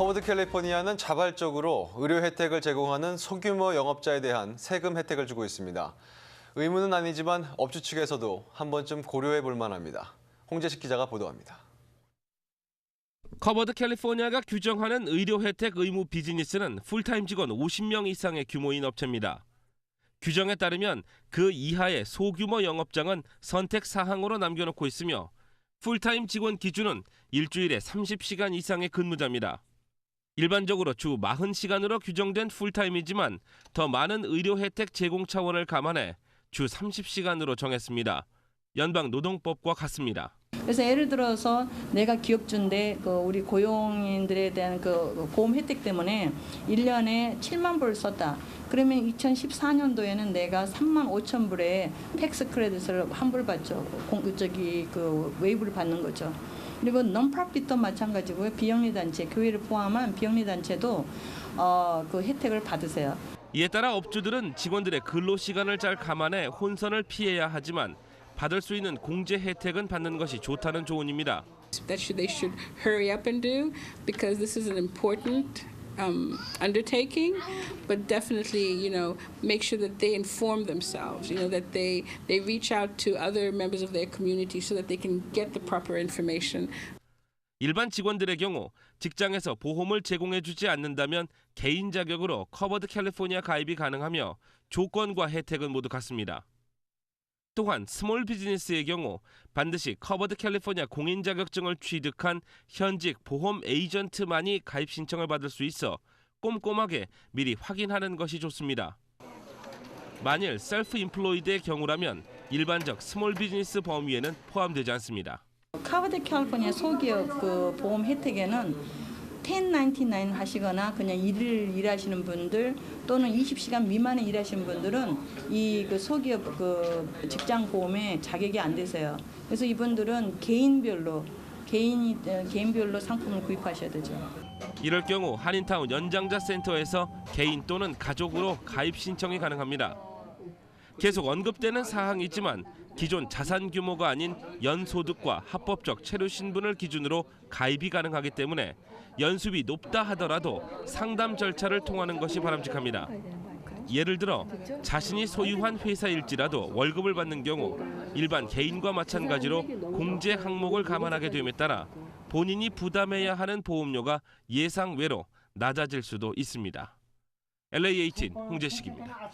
커버드 캘리포니아는 자발적으로 의료 혜택을 제공하는 소규모 영업자에 대한 세금 혜택을 주고 있습니다. 의무는 아니지만 업주 측에서도 한 번쯤 고려해 볼 만합니다. 홍재식 기자가 보도합니다. 커버드 캘리포니아가 규정하는 의료 혜택 의무 비즈니스는 풀타임 직원 50명 이상의 규모인 업체입니다. 규정에 따르면 그 이하의 소규모 영업장은 선택 사항으로 남겨놓고 있으며 풀타임 직원 기준은 일주일에 30시간 이상의 근무자입니다. 일반적으로 주 40시간으로 규정된 풀타임이지만 더 많은 의료 혜택 제공 차원을 감안해 주 30시간으로 정했습니다. 연방 노동법과 같습니다. 그래서 예를 들어서 내가 기업주인데 그 우리 고용인들에 대한 그 보험 혜택 때문에 1년에 7만 불을 썼다. 그러면 2014년도에는 내가 3만 5천 불의 텍스 크레딧을 환불 받죠. 공, 저기 그 웨이브를 받는 거죠. 그리고 non-profit도 마찬가지고요. 비영리 단체, 교회를 포함한 비영리 단체도 어, 그 혜택을 받으세요. 이에 따라 업주들은 직원들의 근로 시간을 잘 감안해 혼선을 피해야 하지만 받을 수 있는 공제 혜택은 받는 것이 좋다는 조언입니다. that should, they should hurry up and do because this is an important um, undertaking. But definitely, you know, make sure that they inform themselves. You know that they they reach out to other members of their community so that they can get the proper information. 일반 직원들의 경우 직장에서 보험을 제공해 주지 않는다면 개인 자격으로 커버드 캘리포니아 가입이 가능하며 조건과 혜택은 모두 같습니다. 또한 스몰 비즈니스의 경우 반드시 커버드 캘리포니아 공인 자격증을 취득한 현직 보험 에이전트만이 가입 신청을 받을 수 있어 꼼꼼하게 미리 확인하는 것이 좋습니다. 만일 셀프 인플로이드의 경우라면 일반적 스몰 비즈니스 범위에는 포함되지 않습니다. 카버드 캘리포니아 소기업 그 보험 혜택에는 1099 하시거나 그냥 일을 일하시는 분들 또는 20시간 미만에 일하시는 분들은 이 그 소기업 그 직장 보험에 자격이 안 되세요. 그래서 이분들은 개인별로 개인이 어, 개인별로 상품을 구입하셔야 되죠. 이럴 경우 한인타운 연장자 센터에서 개인 또는 가족으로 가입 신청이 가능합니다. 계속 언급되는 사항이지만 기존 자산 규모가 아닌 연소득과 합법적 체류 신분을 기준으로 가입이 가능하기 때문에 연수비 높다 하더라도 상담 절차를 통하는 것이 바람직합니다. 예를 들어 자신이 소유한 회사일지라도 월급을 받는 경우 일반 개인과 마찬가지로 공제 항목을 감안하게 됨에 따라 본인이 부담해야 하는 보험료가 예상 외로 낮아질 수도 있습니다. LA18 홍재식입니다.